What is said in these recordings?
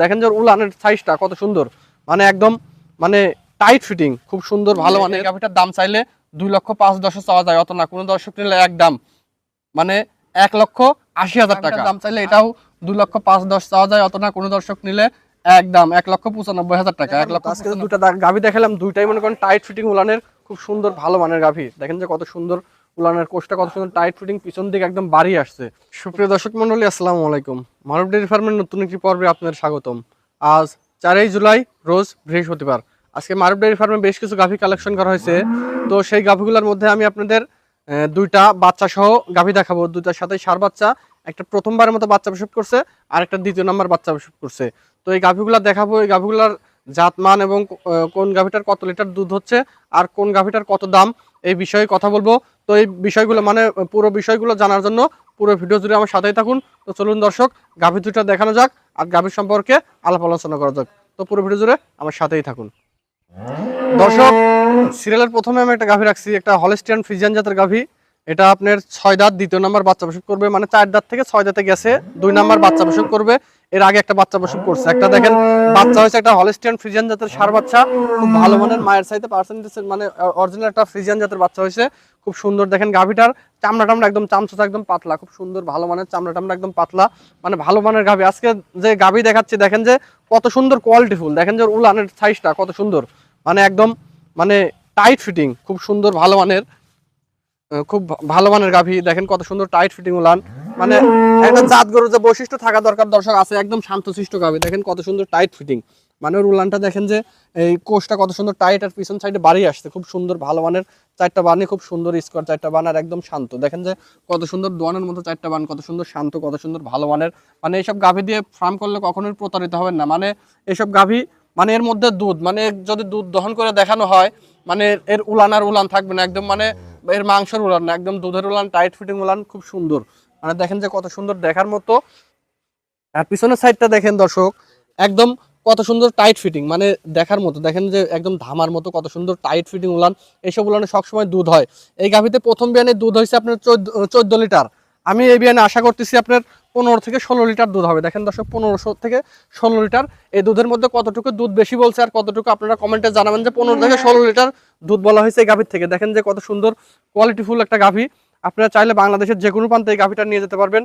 দেখেন যে উলানের সাইজটা কত সুন্দর। মানে একদম মানে টাইট ফিটিং খুব সুন্দর ভালো মানে গাভিটার দাম চাইলে দুই লক্ষ পাঁচ দশ চাওয়া যায় অত না। কোনো দর্শক নিলে এক দাম মানে এক লক্ষ আশি হাজার টাকা। দাম চাইলে এটাও দুই লক্ষ পাঁচ দশ চাওয়া যায় অত না। কোনো দর্শক নিলে একদম এক লক্ষ পঁচানব্বই হাজার টাকা এক লক্ষ আজকে দুটা গাভি দেখালাম দুইটাই মনে করেন টাইট ফিটিং উলানের খুব সুন্দর ভালো মানের গাভি। দেখেন যে কত সুন্দর উলানের কোষটা কত সুন্দর টাইট ফিটিং পিছন দিকে একদম বাড়ি আসছে। সুপ্রিয় দর্শক মন্ডলী আসসালামু আলাইকুম। মানব ডেয়ারি ফার্মের নতুন একটি পর্বে আপনাদের স্বাগতম। আজ চারই জুলাই রোজ বৃহস্পতিবার। আজকে মারুফ ডেয়ারি ফার্মে বেশ কিছু গাভি কালেকশন করা হয়েছে। তো সেই গাভিগুলোর মধ্যে আমি আপনাদের দুইটা বাচ্চা সহ গাভি দেখাবো। দুইটার সাথে সার বাচ্চা একটা প্রথমবারের মতো বাচ্চা প্রসব করছে আর একটা দ্বিতীয় নাম্বার বাচ্চা প্রসব করছে। তো এই গাভিগুলা দেখাবো, এই গাভিগুলার জাতমান এবং কোন গাভিটার কত লিটার দুধ হচ্ছে আর কোন গাভিটার কত দাম, এই বিষয়ে কথা বলব। তো এই বিষয়গুলো মানে পুরো বিষয়গুলো জানার জন্য পুরো ভিডিও জুড়ে আমার সাথেই থাকুন। তো চলুন দর্শক, গাভি দুইটা দেখানো যাক আর গাভির সম্পর্কে আলাপ আলোচনা করা যাক। তো পুরো ভিডিও জুড়ে আমার সাথেই থাকুন। দর্শক, সিরিয়ালের প্রথমে আমি একটা গাভি রাখছি, একটা হলেস্টিয়ান ফ্রিজিয়ান জাতের গাভি। এটা আপনার ছয় দাঁত, দ্বিতীয় নাম্বার বাচ্চা প্রসব করবে মানে চার দাঁত থেকে ছয় দাঁতে গেছে, দুই নাম্বার বাচ্চা প্রসব করবে, এর আগে একটা বাচ্চা প্রসব করছে। একটা দেখেন, বাচ্চা হয়েছে একটা হলেস্টিয়ান ফ্রিজিয়ান জাতের সার বাচ্চা, খুব ভালো মানের, মায়ের সাইতে পার্সেন্টেজ মানে অরিজিনাল একটা ফ্রিজিয়ান জাতের বাচ্চা হয়েছে, খুব সুন্দর দেখেন গাভিটার, চামড়া টামড়া একদম চামচা একদম পাতলা, খুব সুন্দর ভালো মানের চামড়া টামড়া একদম পাতলা মানে ভালো মানের গাভি। আজকে যে গাভি দেখাচ্ছি, দেখেন যে কত সুন্দর কোয়ালিটি ফুল, দেখেন যে উলানের সাইজটা কত সুন্দর মানে একদম মানে টাইট ফিটিং খুব সুন্দর ভালো মানের খুব ভালো মানের গাভি। দেখেন কত সুন্দর টাইট ফিটিং উলান মানে একটা জাত গরুর যে বৈশিষ্ট্য থাকা দরকার, দর্শক, আছে একদম শান্তশিষ্ট গাভি। দেখেন কত সুন্দর টাইট ফিটিং মানে ওর উলানটা দেখেন যে, এই কোষটা কত সুন্দর টাইট আর পিছন সাইডে বাড়ি আসছে। খুব সুন্দর ভালো মানের চারটা বানি খুব সুন্দর স্কোয়ার চারটা বান আর একদম শান্ত। দেখেন যে, কত সুন্দর দোয়ানের মতো চারটা বান, কত সুন্দর শান্ত, কত সুন্দর ভালো মানের। মানে এইসব গাভি দিয়ে ফার্ম করলে কখনোই প্রতারিত হবেন না। মানে এইসব গাভি মানে এর মধ্যে দুধ মানে যদি দুধ দহন করে দেখানো হয় মানে এর উলান আর উলান থাকবে না, একদম মানে এর মাংসের উলান না, একদম দুধের উলান টাইট ফিটিং উলান, খুব সুন্দর। মানে দেখেন যে কত সুন্দর দেখার মতো। আর পিছনের সাইডটা দেখেন দর্শক, একদম কত সুন্দর টাইট ফিটিং মানে দেখার মতো। দেখেন যে একদম ধামার মতো কত সুন্দর টাইট ফিটিং উলান, এইসব উলানে সবসময় দুধ হয়। এই গাভিতে প্রথম বিয়ানে দুধ হয়েছে আপনার চোদ্দ লিটার। আমি এই বিয়ানে আশা করতেছি আপনার পনেরো থেকে ষোলো লিটার দুধ হবে। দেখেন দর্শক, পনেরোশো থেকে ষোলো লিটার। এই দুধের মধ্যে কতটুকু দুধ বেশি বলছে আর কতটুকু আপনারা কমেন্টে জানাবেন যে পনেরো থেকে ষোলো লিটার দুধ বলা হয়েছে এই গাভীর থেকে। দেখেন যে কত সুন্দর কোয়ালিটিফুল একটা গাভী। আপনারা চাইলে বাংলাদেশের যে কোনো প্রান্তে এই গাভীটা নিয়ে যেতে পারবেন।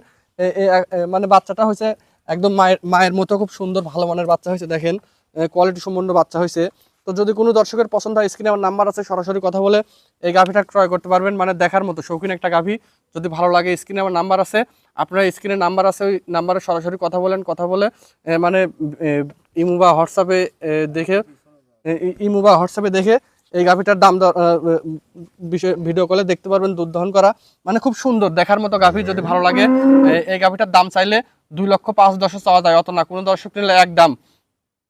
মানে বাচ্চাটা হয়েছে একদম মায়ের মায়ের মতো খুব সুন্দর ভালো মানের বাচ্চা হয়েছে, দেখেন। কোয়ালিটি সম্পন্ন বাচ্চা হয়েছে। তো যদি কোনো দর্শকের পছন্দ হয় স্ক্রিনে আমার নাম্বার আছে, সরাসরি কথা বলে এই গাভীটা ক্রয় করতে পারবেন। মানে দেখার মতো শৌখিন একটা গাভী, যদি ভালো লাগে স্ক্রিনে আমার নাম্বার আছে। আপনার স্ক্রিনে নাম্বার আছে, ওই নাম্বারে সরাসরি কথা বলেন, কথা বলে মানে ইমু বা হোয়াটসঅ্যাপে দেখে ইমু বা হোয়াটসঅ্যাপে দেখে এই গাভীটার দাম বিষয় ভিডিও কলে দেখতে পারবেন, দুধ দহন করা। মানে খুব সুন্দর, দেখার মতো গাভী যদি ভালো লাগে এই গাভীটার দাম চাইলে দুই লক্ষ পাঁচ দশ চাওয়া যায়, অত না। কোনো দর্শক নিলে এক দাম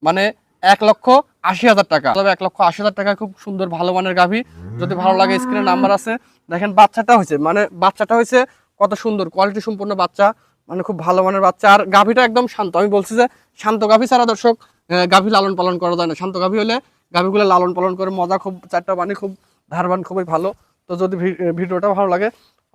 মানে এক লক্ষ আশি হাজার টাকা। তবে এক লক্ষ আশি হাজার টাকা খুব সুন্দর, ভালো মানের গাভী। যদি ভালো লাগে স্ক্রিনে নাম্বার আছে। দেখেন, বাচ্চাটা হয়েছে মানে বাচ্চাটা হয়েছে কত সুন্দর কোয়ালিটি সম্পূর্ণ বাচ্চা মানে খুব ভালো মানের বাচ্চা। আর গাভীটা একদম শান্ত। আমি বলছি যে, শান্ত গাভী ছাড়া দর্শক গাভী লালন পালন করা যায় না। শান্ত গাভী হলে গাভীগুলো লালন পালন করে, মজা খুব, চারটা বানি খুব, ধারবান খুবই ভালো। তো যদি ভিডিওটা ভালো লাগে,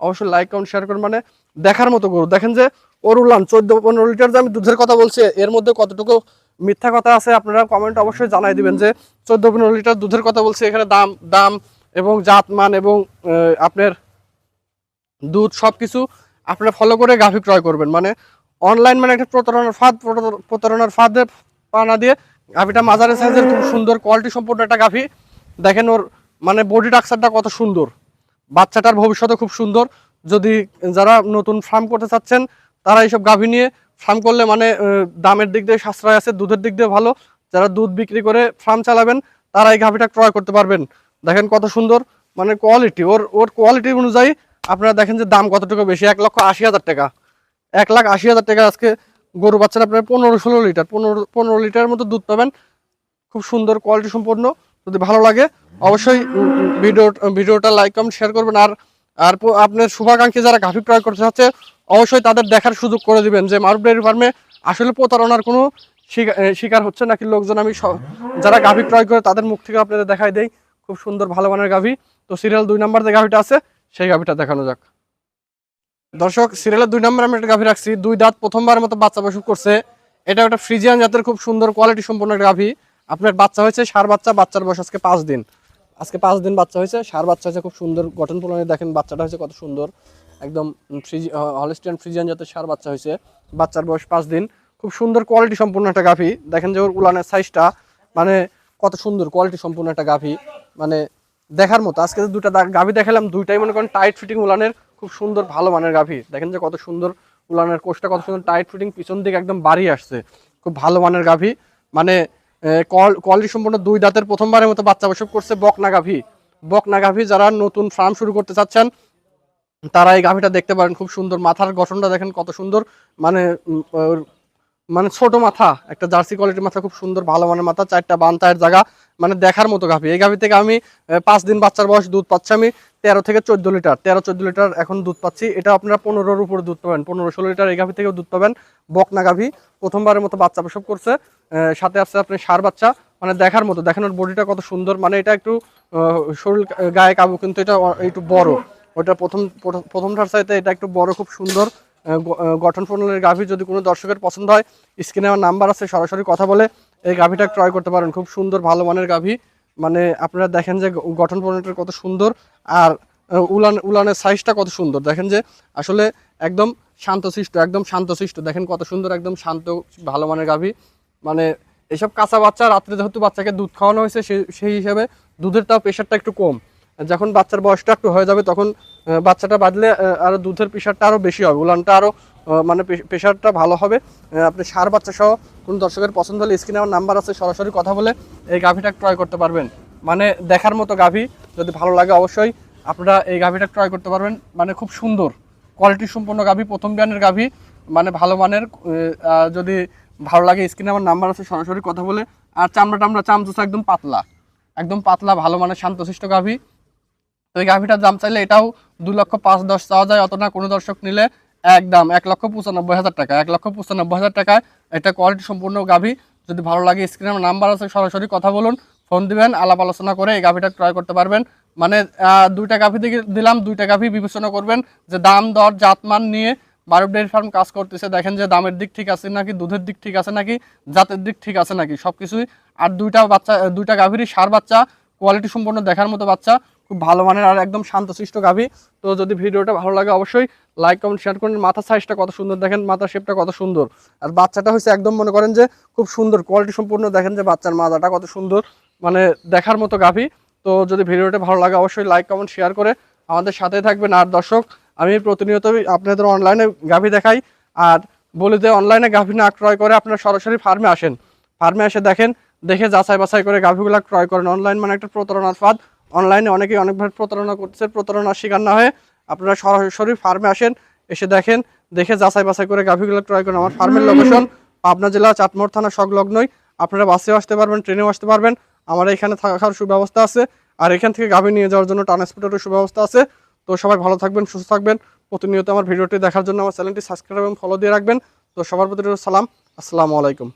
অবশ্যই লাইক কমেন্ট শেয়ার করুন। মানে দেখার মতো গরু। দেখেন যে, ওর উলান চোদ্দ, পনেরো লিটার যে আমি দুধের কথা বলছি, এর মধ্যে কতটুকু মিথ্যা কথা আছে, আপনারা কমেন্ট অবশ্যই জানাই দিবেন যে চোদ্দ পনেরো লিটার দুধের কথা বলছি, এখানে দাম দাম এবং জাত মান এবং আপনার দুধ সব কিছু আপনারা ফলো করে গাভী ক্রয় করবেন। মানে অনলাইন মানে একটা প্রতারণার ফাঁদ, প্রতার- প্রতারণার ফাঁদে পানা দিয়ে গাভীটা মাজারে সাইজের খুব সুন্দর কোয়ালিটি সম্পূর্ণ একটা গাভী দেখেন ওর মানে বডি টাক্সারটা কত সুন্দর। বাচ্চাটার ভবিষ্যতে খুব সুন্দর। যদি যারা নতুন ফার্ম করতে চাচ্ছেন তারা এইসব গাভী নিয়ে ফার্ম করলে মানে দামের দিক দিয়ে সাশ্রয় আছে, দুধের দিক দিয়ে ভালো। যারা দুধ বিক্রি করে ফার্ম চালাবেন, তারা এই গাভীটা ক্রয় করতে পারবেন। দেখেন কত সুন্দর মানে কোয়ালিটি ওর ওর কোয়ালিটি অনুযায়ী আপনারা দেখেন যে দাম কতটুকু বেশি, এক লক্ষ আশি হাজার টাকা। এক লাখ আশি হাজার টাকা আজকে গরু বাচ্চারা আপনার পনেরো ষোলো লিটার, পনেরো পনেরো লিটারের মতো দুধ পাবেন। খুব সুন্দর কোয়ালিটি সম্পন্ন, যদি ভালো লাগে, অবশ্যই ভিডিও ভিডিওটা লাইক কমেন্ট শেয়ার করবেন। আর আর আপনার শুভাকাঙ্ক্ষী যারা গাভী ক্রয় করতে চাচ্ছে, অবশ্যই তাদের দেখার সুযোগ করে দিবেন যে মারুফ ডেয়ারি ফার্মে আসলে প্রতারণার কোনো শিকা- শিকার হচ্ছে নাকি লোকজন। আমি যারা গাভী ক্রয় করে তাদের মুখ থেকে আপনাদের দেখাই দেই। খুব সুন্দর ভালো মানের গাভী তো সিরিয়াল দুই নাম্বার যে গাভীটা আছে, সেই গাভীটা দেখানো যাক। দর্শক, সিরিয়ালের দুই নম্বর আমি একটা গাভী রাখছি। দুই দাঁত প্রথমবারের মতো বাচ্চা প্রসব করছে। এটা একটা ফ্রিজিয়ান জাতের খুব সুন্দর কোয়ালিটি সম্পন্ন গাভী আপনার বাচ্চা হয়েছে সার বাচ্চা, বাচ্চার বয়স আজকে পাঁচ দিন। আজকে পাঁচ দিন বাচ্চা হয়েছে, সার বাচ্চা হয়েছে, খুব সুন্দর গঠন প্রণালী। দেখেন বাচ্চাটা হয়েছে কত সুন্দর। একদম ফ্রিজ হলিস্টিয়ান ফ্রিজিয়ান জাতের সার বাচ্চা হয়েছে। বাচ্চার বয়স পাঁচ দিন। খুব সুন্দর কোয়ালিটি সম্পূর্ণ একটা গাভী। দেখেন যে ওর উলানের সাইজটা মানে কত সুন্দর কোয়ালিটি সম্পূর্ণ একটা গাভী। মানে দেখার মতো। আজকে যে দুটা গাভি দেখালাম, দুইটাই মনে করেন টাইট ফিটিং উলানের, খুব সুন্দর ভালো মানের গাভী। দেখেন যে কত সুন্দর উলানের কোষটা, কত সুন্দর টাইট ফিটিং পিছন দিকে একদম বাড়ি আসছে। খুব ভালো মানের গাভী। মানে কোয়ালিটি সম্পূর্ণ দুই দাঁতের প্রথমবারের মতো বাচ্চা প্রসব করছে বকনা গাভী বকনা গাভী যারা নতুন ফার্ম শুরু করতে চাচ্ছেন, তারা এই গাভীটা দেখতে পারেন, খুব সুন্দর। মাথার গঠনটা দেখেন কত সুন্দর। মানে মানে ছোট মাথা, একটা জার্সি কোয়ালিটির মাথা, খুব সুন্দর, ভালো মানের মাথা, চারটা বান চায়ের জায়গা মানে দেখার মতো গাভী। এই গাভী থেকে আমি পাঁচ দিন বাচ্চার বয়স দুধ পাচ্ছি আমি। তেরো থেকে চোদ্দ লিটার, তেরো চোদ্দ লিটার এখন দুধ পাচ্ছি। এটা আপনারা পনেরোর উপরে দুধ পাবেন, পনেরো ষোলো লিটার এই গাভী থেকেও দুধ পাবেন। বকনা গাভী, প্রথমবারের মতো বাচ্চা প্রসব করছে। সাথে আছে আপনি সার বাচ্চা মানে দেখার মতো দেখেন ওর বডিটা কত সুন্দর মানে এটা একটু শরীর গায়ে কাবু, কিন্তু এটা একটু বড়। ওটা প্রথম, প্রথম- প্রথমটার চাইতে এটা একটু বড়, খুব সুন্দর। গঠন প্রণালীর গাভী যদি কোনো দর্শকের পছন্দ হয়, স্ক্রিনে আমার নাম্বার আছে, সরাসরি কথা বলে এই গাভীটা ক্রয় করতে পারেন। খুব সুন্দর, ভালো মানের গাভী। মানে আপনারা দেখেন যে গঠন প্রণালীটা কত সুন্দর আর উলান, উলানের সাইজটা কত সুন্দর। দেখেন যে আসলে একদম শান্তশিষ্ট একদম শান্তশিষ্ট দেখেন কত সুন্দর, একদম শান্ত, ভালো মানের গাভী। মানে এসব কাঁচা বাচ্চা, রাত্রে যেহেতু বাচ্চাকে দুধ খাওয়ানো হয়েছে সেই- সেই হিসাবে দুধের তাও প্রেশারটা একটু কম। যখন বাচ্চার বয়সটা একটু হয়ে যাবে, তখন বাচ্চাটা বাঁধলে আরও দুধের প্রেশারটা আরও বেশি হবে, উলানটা আরও মানে প্রেশারটা ভালো হবে। আপনি সার বাচ্চা সহ কোনো দর্শকের পছন্দ হলে স্ক্রিনে আমার নাম্বার আছে, সরাসরি কথা বলে এই গাভীটা ক্রয় করতে পারবেন। মানে দেখার মতো গাভী, যদি ভালো লাগে অবশ্যই আপনারা এই গাভীটা ক্রয় করতে পারবেন। মানে খুব সুন্দর কোয়ালিটি সম্পন্ন গাভী, প্রথম বিয়ানের গাভী মানে ভালো মানের যদি ভালো লাগে স্ক্রিনে আমার নাম্বার আছে, সরাসরি কথা বলে। আর চামড়া টামড়া চামচুস একদম পাতলা একদম পাতলা, ভালো মানের শান্তশিষ্ট গাভী। তো এই গাভীটার দাম চাইলে এটাও দু লক্ষ পাঁচ দশ চাওয়া যায়, অত না। কোনো দর্শক নিলে একদম এক লক্ষ পঁচানব্বই হাজার টাকা, এক লক্ষ পঁচানব্বই হাজার টাকায় এটা কোয়ালিটি সম্পূর্ণ গাভী। যদি ভালো লাগে স্ক্রিনে নাম্বার আছে, সরাসরি কথা বলুন ফোন দিবেন, আলাপ আলোচনা করে এই গাভীটা ক্রয় করতে পারবেন। মানে দুইটা গাভী দিলাম, দুইটা গাভী বিবেচনা করবেন যে দাম, দর, জাতমান নিয়ে বারো ডেয়ারি ফার্ম কাজ করতেছে। দেখেন যে দামের দিক ঠিক আছে নাকি, দুধের দিক ঠিক আছে নাকি, জাতের দিক ঠিক আছে নাকি সব কিছুই আর দুইটা বাচ্চা, দুইটা গাভীরই সার বাচ্চা কোয়ালিটি সম্পূর্ণ দেখার মতো বাচ্চা। খুব ভালো মানের আর একদম শান্তশিষ্ট গাভী। তো যদি ভিডিওটা ভালো লাগে অবশ্যই লাইক কমেন্ট শেয়ার করেন। মাথার সাইজটা কত সুন্দর দেখেন, মাথার শেপটা কত সুন্দর। আর বাচ্চাটা হচ্ছে একদম মনে করেন যে খুব সুন্দর কোয়ালিটি সম্পূর্ণ দেখেন যে বাচ্চার মাথাটা কত সুন্দর মানে দেখার মতো গাভী। তো যদি ভিডিওটা ভালো লাগে অবশ্যই লাইক কমেন্ট শেয়ার করে আমাদের সাথে থাকবেন। আর দর্শক, আমি প্রতিনিয়ত আপনাদের অনলাইনে গাভী দেখাই। আর বলে যে অনলাইনে গাভী না ক্রয় করে, আপনারা সরাসরি ফার্মে আসেন। ফার্মে এসে দেখেন, দেখে যাচাই বাছাই করে গাভীগুলা ক্রয় করেন। অনলাইন মানে একটা প্রতারণার ফাঁদ। অনলাইনে অনেকেই অনেকভাবে প্রতারণা করছে প্রতারণার শিকার না হয়ে আপনারা সরাসরি ফার্মে আসেন এসে দেখেন দেখে যাচাই বাছাই করে গাভীগুলো ক্রয় করেন। আমার ফার্মের লোকেশন পাবনা জেলা চাটমোড় থানা সংলগ্নই। আপনারা বাসেও আসতে পারবেন ট্রেনেও আসতে পারবেন। আমার এখানে থাকার সুব্যবস্থা আছে। আর এখান থেকে গাভী নিয়ে যাওয়ার জন্য ট্রান্সপোর্টেরও সুব্যবস্থা আছে। তো সবাই ভালো থাকবেন সুস্থ থাকবেন। প্রতিনিয়ত আমার ভিডিওটি দেখার জন্য আমার চ্যানেলটি সাবস্ক্রাইব এবং ফলো দিয়ে রাখবেন। তো সবার প্রতি সালাম। আসসালামু আলাইকুম।